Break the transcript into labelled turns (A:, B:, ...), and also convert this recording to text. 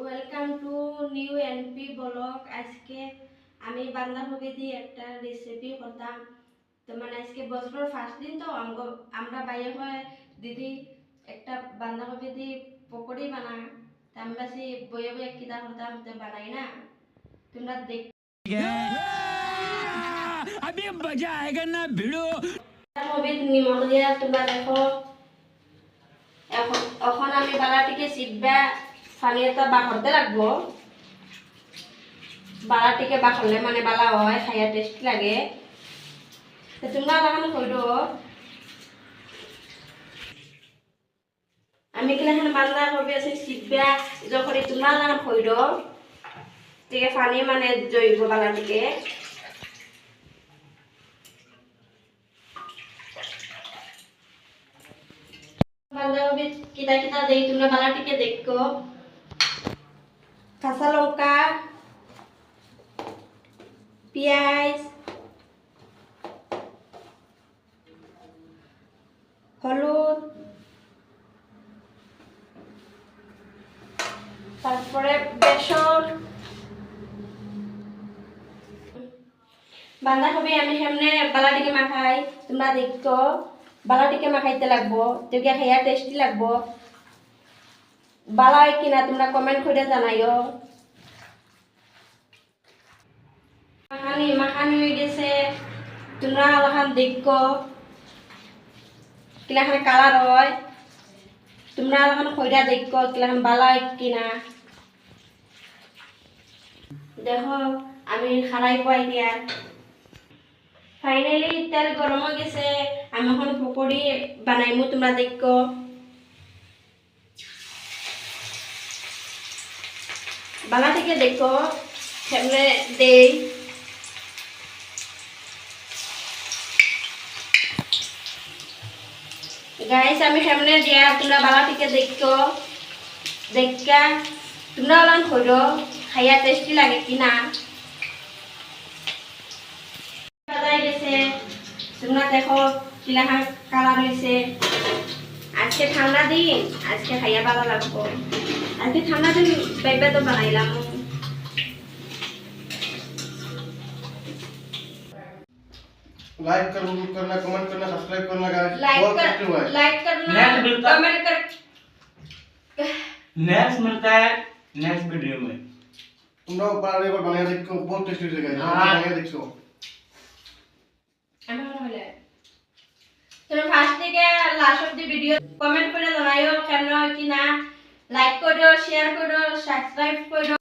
A: Welcome to new NP block আজকে আমি বান্ধাকপি দিয়ে একটা রেসিপি করতাম। তো মানে আজকে বছরের ফার্স্ট দিন তো আমরা বাইরে হয় দিদি একটা বান্ধাকপি দিয়ে পকোড়ি বানা। তা আমরা সেই বইয়ে বইয়ে কিতা করতাম তো বানাই না। তোমরা দেখ আমি মজা আয়েগা দেখো। এখন আমি বালাটিকে সিদ্ধা পানি এটা বাখরতে লাগবো। বালাটিকে বাখরলে মানে বালা হয়, খাইয়া টেস্ট লাগে। তোমরা লাগানো কইর আমি কিলাখান বান্দা করবি আছে সিটবা যখন তোমরা লাগানো কইর থেকে পানি মানে জৈব বালাটিকে বাঁধাকপি কিতা কিতা দেই, তোমরা বালাটিকে দেখো। কাঁচা লঙ্কা পেঁয়াজ হলুদ তারপরে বেসন বাঁধাকপি আমি সামনে বালাটিকে মাখাই। তোমরা দেখো বালাটিকে মাখাইতে লাগবো। তোকে খাইয়া টেস্টি লাগবো। বালা হয় কিনা, তোমরা কমেন্ট করে জানাইও। মাখানি মাখানি হয়ে গেছে। তোমরা আলাখান দেখো। কিলাখান কালার হয়। তোমরা আলাখান খৈরা দেখো কিলাখান বালা হয় কিনা। দেখো, আমি খারাই পাই দিয়া। ফাইনালি তেল গরম হয়ে গেছে। আমি এখন পকোড়ি বানাইমু, তোমরা দেখো। বালা থেকে দেখো, সামনে দেই। গাইস আমি সামনে দিয়া তোমরা বালা থেকে দেখো। দেখা তোমরা ওলান খৈরো খাইয়া টেস্টি লাগে বাজাই গেছে। তোমরা দেখো কিলাখান কালার হয়েছে আজকে ঠান্ডা দিন আজকে খাইয়া ভালো লাগবো আজকে ঠান্ডা দিন পেঁপে তো বানাইলাম
B: लाइक कर करना कमेंट करना सब्सक्राइब करना गाइस
A: लाइक
B: बहुत
A: कर
B: एक्टिव है
A: लाइक करना
C: नेक्स्ट मिलता-
A: कमेंट कर
C: नेक्स्ट मिलता है नेक्स्ट वीडियो में
B: तुम लोग बार बार बनाया देखो बहुत टेस्टी लगेगा
C: हाँ।
B: बनाया देखो
A: লাস্ট অব্দি ভিডিও কমেন্ট করে জানাইও কেমন কি না? লাইক করো শেয়ার করো সাবস্ক্রাইব করো।